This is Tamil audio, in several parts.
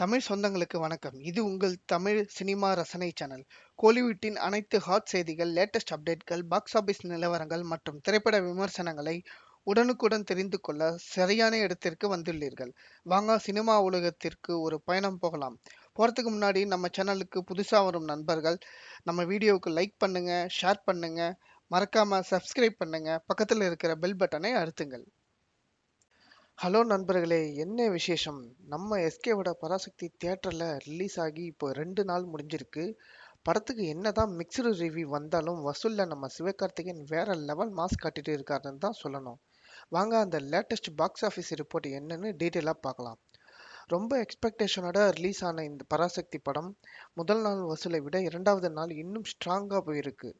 தமிழ் சொந்தங்களுக்கு வணக்கம். இது உங்கள் தமிழ் சினிமா ரசனை சேனல். கோலிவுட்டின் அனைத்து ஹாட் செய்திகள் லேட்டஸ்ட் அப்டேட்கள் பாக்ஸ் ஆபீஸ் நிலவரங்கள் மற்றும் திரைப்பட விமர்சனங்களை உடனுக்குடன் தெரிந்து கொள்ள சரியான இடத்திற்கு வந்துள்ளீர்கள். வாங்க சினிமா உலகத்திற்கு ஒரு பயணம் போகலாம். போகிறதுக்கு முன்னாடி நம்ம சேனலுக்கு புதுசாக வரும் நண்பர்கள் நம்ம வீடியோவுக்கு லைக் பண்ணுங்கள் ஷேர் பண்ணுங்கள் மறக்காமல் சப்ஸ்கிரைப் பண்ணுங்கள் பக்கத்தில் இருக்கிற பெல் பட்டனை அழுத்துங்கள். ஹலோ நண்பர்களே என்ன விசேஷம்? நம்ம எஸ்கேவோட பராசக்தி தியேட்டரில் ரிலீஸ் ஆகி இப்போ ரெண்டு நாள் முடிஞ்சிருக்கு. படத்துக்கு என்னதான் மிக்சடு ரிவ்யூ வந்தாலும் வசூலில் நம்ம சிவகார்த்திகேயன் வேற லெவல் மாஸ் காட்டிட்டு இருக்காருன்னு தான் சொல்லணும். வாங்க அந்த லேட்டஸ்ட் பாக்ஸ் ஆஃபீஸ் ரிப்போர்ட் என்னன்னு டீட்டெயிலாக பார்க்கலாம். ரொம்ப எக்ஸ்பெக்டேஷனோட ரிலீஸ் ஆன இந்த பராசக்தி படம் முதல் நாள் வசூலை விட இரண்டாவது நாள் இன்னும் ஸ்ட்ராங்காக போயிருக்கு.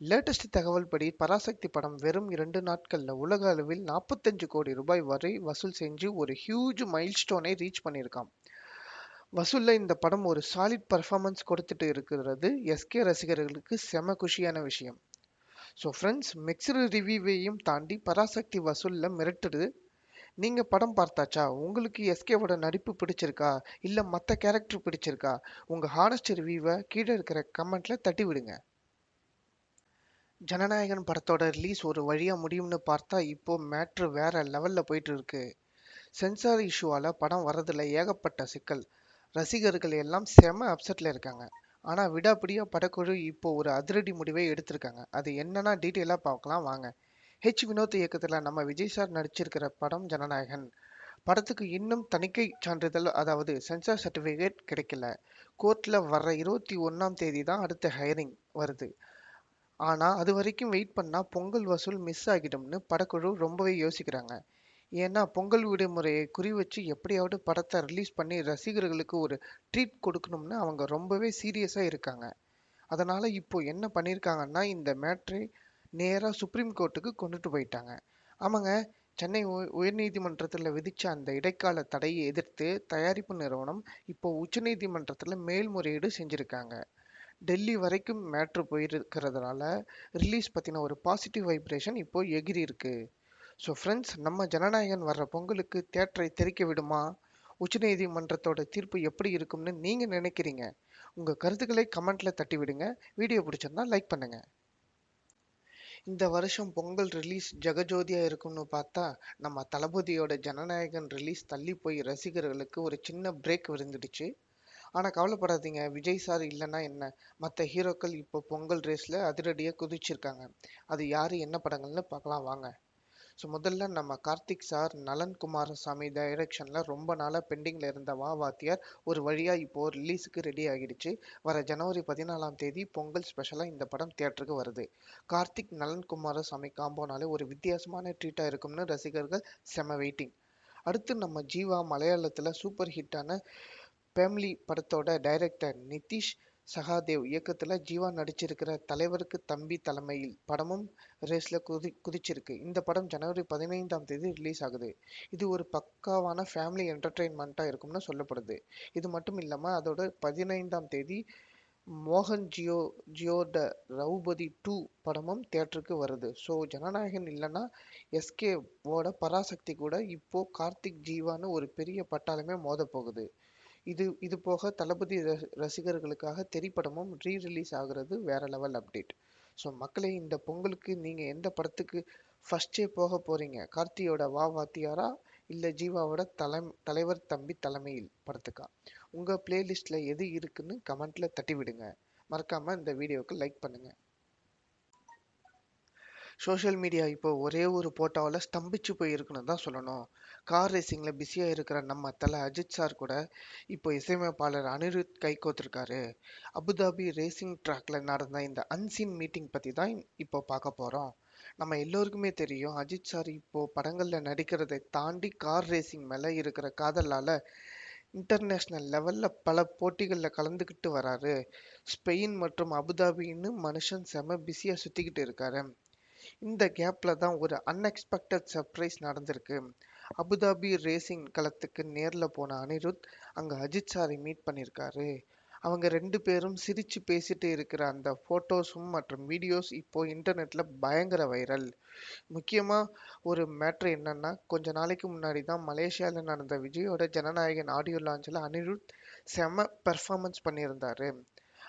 லேட்டஸ்ட் தகவல் படி பராசக்தி படம் வெறும் இரண்டு நாட்கள்ல உலக அளவில் நாற்பத்தஞ்சு கோடி ரூபாய் வரை வசூல் செஞ்சு ஒரு ஹியூஜ் மைல்ஸ்டோனை ரீச் பண்ணியிருக்கான் வசூலில் இந்த படம் ஒரு சாலிட் பர்ஃபார்மன்ஸ் கொடுத்துட்டு இருக்கிறது. எஸ்கே ரசிகர்களுக்கு செம குஷியான விஷயம். ஸோ ஃப்ரெண்ட்ஸ் மிக்சடு ரிவ்யூவையும் தாண்டி பராசக்தி வசூலில் மிரட்டுது. நீங்கள் படம் பார்த்தாச்சா? உங்களுக்கு எஸ்கேவோட நடிப்பு பிடிச்சிருக்கா? இல்லை மற்ற கேரக்டர் பிடிச்சிருக்கா? உங்கள் ஹானஸ்ட் ரிவ்யூவை கீழே இருக்கிற கமெண்ட்டில் தட்டி விடுங்க ஜனநாயகன் படத்தோட ரிலீஸ் ஒரு வழியாக முடியும்னு பார்த்தா இப்போ மேட்ரு வேற லெவலில் போயிட்டு இருக்கு. சென்சார் இஷ்யூவால் படம் வரதில் ஏகப்பட்ட சிக்கல். ரசிகர்கள் எல்லாம் செம அப்செட்டில் இருக்காங்க. ஆனால் விடாப்பிடியாக படக்குழு இப்போ ஒரு அதிரடி முடிவை எடுத்திருக்காங்க. அது என்னன்னா டீட்டெயிலாக பார்க்கலாம் வாங்க. ஹெச் வினோத் இயக்கத்தில் நம்ம விஜய் சார் நடிச்சிருக்கிற படம் ஜனநாயகன். படத்துக்கு இன்னும் தணிக்கை சான்றிதழ் அதாவது சென்சார் சர்டிஃபிகேட் கிடைக்கல. கோர்ட்டில் வர்ற இருபத்தி ஒன்றாம் தேதி தான் அடுத்த ஹையரிங் வருது. ஆனா அது வரைக்கும் வெயிட் பண்ணா பொங்கல் வசூல் மிஸ் ஆகிடும்னு படக்குழு ரொம்பவே யோசிக்கிறாங்க. ஏன்னா பொங்கல் விடுமுறையை குறி வச்சு எப்படியாவது படத்தை ரிலீஸ் பண்ணி ரசிகர்களுக்கு ஒரு ட்ரீட் கொடுக்கணும்னு அவங்க ரொம்பவே சீரியஸா இருக்காங்க. அதனால இப்போ என்ன பண்ணியிருக்காங்கன்னா இந்த மேட்ரை நேராக சுப்ரீம் கோர்ட்டுக்கு கொண்டுட்டு போயிட்டாங்க. ஆமாங்க சென்னை உயர்நீதிமன்றத்தில் விதித்த அந்த இடைக்கால தடையை எதிர்த்து தயாரிப்பு நிறுவனம் இப்போ உச்சநீதிமன்றத்தில் மேல்முறையீடு செஞ்சுருக்காங்க. டெல்லி வரைக்கும் மேட்ரு போயிருக்கிறதுனால ரிலீஸ் பற்றின ஒரு பாசிட்டிவ் வைப்ரேஷன் இப்போது எகிரி இருக்கு. ஸோ ஃப்ரெண்ட்ஸ் நம்ம ஜனநாயகன் வர்ற பொங்கலுக்கு தேட்டரை தெரிக்க விடுமா? உச்சநீதிமன்றத்தோட தீர்ப்பு எப்படி இருக்கும்னு நீங்கள் நினைக்கிறீங்க? உங்கள் கருத்துக்களை கமெண்ட்டில் தட்டி விடுங்க வீடியோ பிடிச்சிருந்தா லைக் பண்ணுங்கள் இந்த வருஷம் பொங்கல் ரிலீஸ் ஜெகஜோதியாக இருக்கும்னு பார்த்தா நம்ம தளபதியோட ஜனநாயகன் ரிலீஸ் தள்ளி போய் ரசிகர்களுக்கு ஒரு சின்ன பிரேக் விருந்துடுச்சு. ஆனால் கவலைப்படாதீங்க. விஜய் சார் இல்லைன்னா என்ன? மற்ற ஹீரோக்கள் இப்போ பொங்கல் ரேஸில் அதிரடியாக குதிச்சிருக்காங்க. அது யார் என்ன படங்கள்னு பார்க்கலாம் வாங்க. ஸோ முதல்ல நம்ம கார்த்திக் சார் நலன் குமாரசாமி டைரக்ஷனில் ரொம்ப நாளாக பெண்டிங்கில் இருந்த வா வாத்தியார் ஒரு வழியாக இப்போ ரிலீஸுக்கு ரெடி ஆகிடுச்சு. வர ஜனவரி பதினாலாம் தேதி பொங்கல் ஸ்பெஷலாக இந்த படம் தியேட்டருக்கு வருது. கார்த்திக் நலன் குமாரசாமி காம்போனாலே ஒரு வித்தியாசமான ட்ரீட்டாக இருக்கும்னு ரசிகர்கள் செம வெயிட்டிங் அடுத்து நம்ம ஜீவா மலையாளத்தில் சூப்பர் ஹிட்டான ஃபேமிலி படத்தோட டைரக்டர் நிதிஷ் சகாதேவ் இயக்கத்தில் ஜீவா நடிச்சிருக்கிற தலைவருக்கு தம்பி தலைமையில் படமும் ரேஸில் குதி குதிச்சிருக்கு. இந்த படம் ஜனவரி பதினைந்தாம் தேதி ரிலீஸ் ஆகுது. இது ஒரு பக்காவான ஃபேமிலி என்டர்டெயின்மெண்ட்டாக இருக்கும்னு சொல்லப்படுது. இது மட்டும் இல்லாமல் அதோட பதினைந்தாம் தேதி மோகன் ஜியோ ஜியோட ரவுபதி டூ படமும் தேட்டருக்கு வருது. ஸோ ஜனநாயகன் இல்லைன்னா எஸ்கேவோட பராசக்தி கூட இப்போது கார்த்திக் ஜீவான்னு ஒரு பெரிய பட்டாளமே மோத போகுது இது இது போக தளபதி ரசிகர்களுக்காக திரைப்படமும் ரீ ரிலீஸ் ஆகுறது. வேற லெவல் அப்டேட் ஸோ மக்களே இந்த பொங்கலுக்கு நீங்கள் எந்த படத்துக்கு ஃபர்ஸ்டே போக போறீங்க? கார்த்தியோட வா வாத்தியாரா? இல்லை ஜீவாவோட தலை தலைவர் தம்பி தலைமையில் படத்துக்கா? உங்கள் பிளேலிஸ்ட்ல எது இருக்குன்னு கமெண்ட்டில் தட்டி விடுங்க மறக்காமல் இந்த வீடியோவுக்கு லைக் பண்ணுங்கள் சோஷியல் மீடியா இப்போ ஒரே ஒரு போட்டோவில் ஸ்தம்பிச்சு போயிருக்குன்னு தான் சொல்லணும். கார் ரேசிங்கில் பிஸியாக இருக்கிற நம்ம தலை அஜித் சார் கூட இப்போ இசையமைப்பாளர் அனிருத் கை கோத்திருக்காரு. அபுதாபி ரேசிங் ட்ராக்ல நடந்த இந்த அன்சீன் மீட்டிங் பற்றி தான் இப்போ பார்க்க போகிறோம் நம்ம எல்லோருக்குமே தெரியும் அஜித் சார் இப்போ படங்களில் நடிக்கிறதை தாண்டி கார் ரேசிங் மேலே இருக்கிற காதலால் இன்டர்நேஷ்னல் லெவலில் பல போட்டிகளில் கலந்துக்கிட்டு வராரு. ஸ்பெயின் மற்றும் அபுதாபின்னு மனுஷன் செம பிஸியாக சுற்றிக்கிட்டு இருக்காரு. இந்த கேப்ல தான் ஒரு அன்எக்ஸ்பெக்டட் சர்ப்ரைஸ் நடந்திருக்கு. அபுதாபி ரேசிங் களத்துக்கு நேர்ல போன அனிருத் அங்க அஜித் சாரை மீட் பண்ணியிருக்காரு அவங்க ரெண்டு பேரும் சிரிச்சு பேசிட்டு இருக்கிற அந்த ஃபோட்டோஸும் மற்றும் வீடியோஸ் இப்போ இன்டர்நெட்ல பயங்கர வைரல் முக்கியமா ஒரு மேட்ரு என்னன்னா கொஞ்ச நாளைக்கு முன்னாடி தான் மலேசியாவில் நடந்த விஜயோட ஜனநாயகன் ஆடியோ லான்ச்சில் அனிருத் செம பெர்ஃபார்மன்ஸ் பண்ணியிருந்தாரு.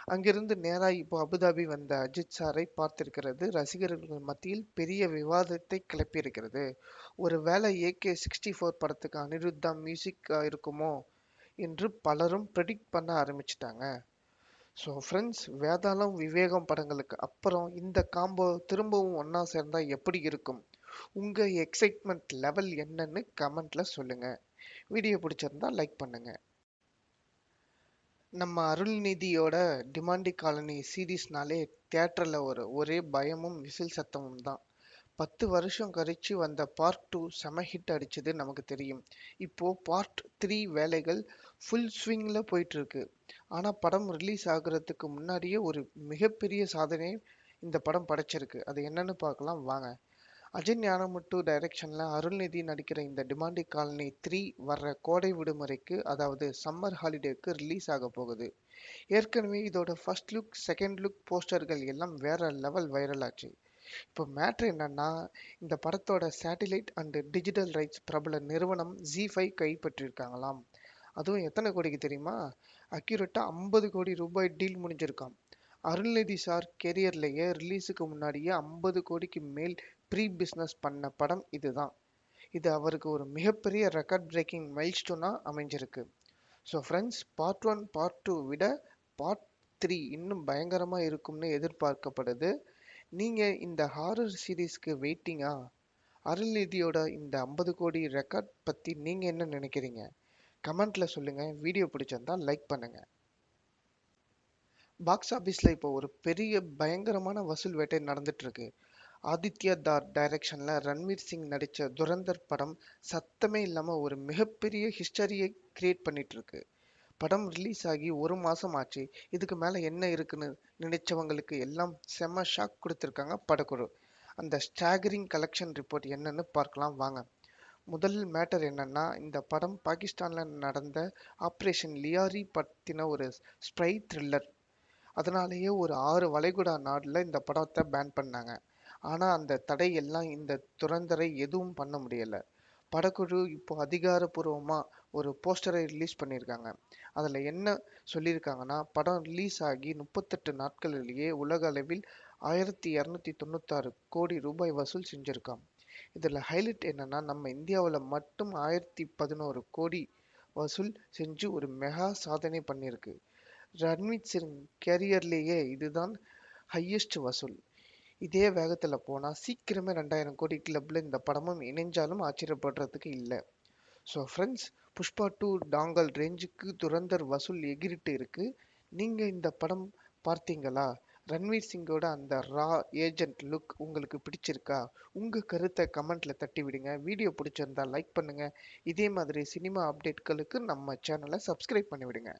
அங்கிருந்து நேரா இப்போ அபுதாபி வந்த அஜித் சாரை பார்த்திருக்கிறது. ரசிகர்கள் மத்தியில் பெரிய விவாதத்தை கிளப்பியிருக்கிறது. ஒருவேளை ஏகே சிக்ஸ்டி ஃபோர் படத்துக்கு அனிருத் தான் மியூசிக் இருக்குமோ என்று பலரும் ப்ரெடிக்ட் பண்ண ஆரம்பிச்சிட்டாங்க. ஸோ ஃப்ரெண்ட்ஸ் வேதாளம் விவேகம் படங்களுக்கு அப்புறம் இந்த காம்போ திரும்பவும் ஒன்றா சேர்ந்தால் எப்படி இருக்கும்? உங்கள் எக்ஸைட்மெண்ட் லெவல் என்னன்னு கமெண்ட்டில் சொல்லுங்கள் வீடியோ பிடிச்சிருந்தா லைக் பண்ணுங்கள் நம்ம அருள்நிதியோட டிமாண்டி காலனி சீரீஸ்னாலே தியேட்டரில் ஒரு ஒரே பயமும் விசில் சத்தமும் தான். பத்து வருஷம் கழிச்சு வந்த பார்ட் டூ செம ஹிட் அடிச்சது நமக்கு தெரியும். இப்போது பார்ட் த்ரீ வேலைகள் ஃபுல் ஸ்விங்கில் போயிட்டுருக்கு. ஆனால் படம் ரிலீஸ் ஆகுறதுக்கு முன்னாடியே ஒரு மிகப்பெரிய சாதனையை இந்த படம் படைச்சிருக்கு. அது என்னன்னு பார்க்கலாம். வாங்க. அஜய் ஞானமுட்டு டைரக்ஷனில் அருள்நிதி நடிக்கிற இந்த டிமாண்டி காலனி த்ரீ வர்ற கோடை விடுமுறைக்கு அதாவது சம்மர் ஹாலிடேக்கு ரிலீஸ் ஆக போகுது. ஏற்கனவே இதோட ஃபர்ஸ்ட் லுக் செகண்ட் லுக் போஸ்டர்கள் எல்லாம் வேற லெவல் வைரல் ஆச்சு. இப்போ மேட்ரு என்னன்னா இந்த படத்தோட சேட்டிலைட் அண்டு டிஜிட்டல் ரைட்ஸ் பிரபல நிறுவனம் ஜி ஃபைவ் கைப்பற்றிருக்காங்களாம். அதுவும் எத்தனை கோடிக்கு தெரியுமா? அக்யூரேட்டாக ஐம்பது கோடி ரூபாய் டீல் முடிஞ்சிருக்காம். அருள்நிதி சார் கெரியர்லேயே ரிலீஸுக்கு முன்னாடியே ஐம்பது கோடிக்கு மேல் ப்ரீ பிஸ்னஸ் பண்ண படம் இதுதான். இது அவருக்கு ஒரு மிகப்பெரிய ரெக்கார்ட் பிரேக்கிங் மைல்ஸ்டோனாக அமைஞ்சிருக்கு. So friends part one part two விட பார்ட் த்ரீ இன்னும் பயங்கரமாக இருக்கும்னு எதிர்பார்க்கப்படுது. நீங்கள் இந்த ஹாரர் சீரீஸ்க்கு வெயிட்டிங்கா அருள்நிதியோட இந்த ஐம்பது கோடி ரெக்கார்ட் பற்றி நீங்கள் என்ன நினைக்கிறீங்க? கமெண்ட்டில் சொல்லுங்கள் வீடியோ பிடிச்சிருந்தா லைக் பண்ணுங்கள் பாக்ஸ் ஆஃபீஸில் இப்போ ஒரு பெரிய பயங்கரமான வசூல் வேட்டை நடந்துட்டுருக்கு ஆதித்யா தார் டைரக்ஷனில் ரன்வீர் சிங் நடித்த துரந்தர் படம் சத்தமே இல்லாமல் ஒரு மிகப்பெரிய ஹிஸ்டரியை கிரியேட் பண்ணிகிட்ருக்கு படம் ரிலீஸ் ஆகி ஒரு மாதம் ஆச்சு. இதுக்கு மேலே என்ன இருக்குன்னு நினைச்சவங்களுக்கு எல்லாம் செம்ம ஷாக் கொடுத்துருக்காங்க படக்குழு. அந்த ஸ்டாகரிங் கலெக்ஷன் ரிப்போர்ட் என்னன்னு பார்க்கலாம் வாங்க. முதல் மேட்டர் என்னன்னா இந்த படம் பாகிஸ்தானில் நடந்த ஆப்ரேஷன் லியாரி பற்றின ஒரு ஸ்ப்ரை த்ரில்லர் அதனாலேயே ஒரு ஆறு வளைகுடா நாட்டில் இந்த படத்தை பேன் பண்ணாங்க. ஆனால் அந்த தடை எல்லாம் இந்த துரந்தரை எதுவும் பண்ண முடியல. படக்குழு இப்போ அதிகாரப்பூர்வமாக ஒரு போஸ்டரை ரிலீஸ் பண்ணியிருக்காங்க. அதில் என்ன சொல்லியிருக்காங்கன்னா படம் ரிலீஸ் ஆகி முப்பத்தெட்டு நாட்களிலேயே உலக அளவில் ஆயிரத்தி இரநூத்தி தொண்ணூத்தாறு கோடி ரூபாய் வசூல் செஞ்சுருக்கான் இதில் ஹைலைட் என்னன்னா நம்ம இந்தியாவில் மட்டும் ஆயிரத்தி பதினோரு கோடி வசூல் செஞ்சு ஒரு மெகா சாதனை பண்ணியிருக்கு. ரன்வீர் சிங் கேரியர்லேயே இதுதான் ஹையஸ்ட் வசூல். இதே வேகத்துல போனா சீக்கிரமே ரெண்டாயிரம் கோடி கிளப்ல இந்த படமும் இணைஞ்சாலும் ஆச்சரியப்படுறதுக்கு இல்லை. So friends Pushpa two Dangal ரேஞ்சுக்கு துரந்தர் வசூல் எகிரிட்டு இருக்கு. நீங்க இந்த படம் பார்த்தீங்களா? ரன்வீர் சிங்கோட அந்த ரா ஏஜென்ட் லுக் உங்களுக்கு பிடிச்சிருக்கா? உங்கள் கருத்தை கமெண்ட்டில் தட்டி விடுங்க. வீடியோ பிடிச்சிருந்தா லைக் பண்ணுங்கள் இதே மாதிரி சினிமா அப்டேட்களுக்கு நம்ம சேனலை சப்ஸ்கிரைப் பண்ணி விடுங்க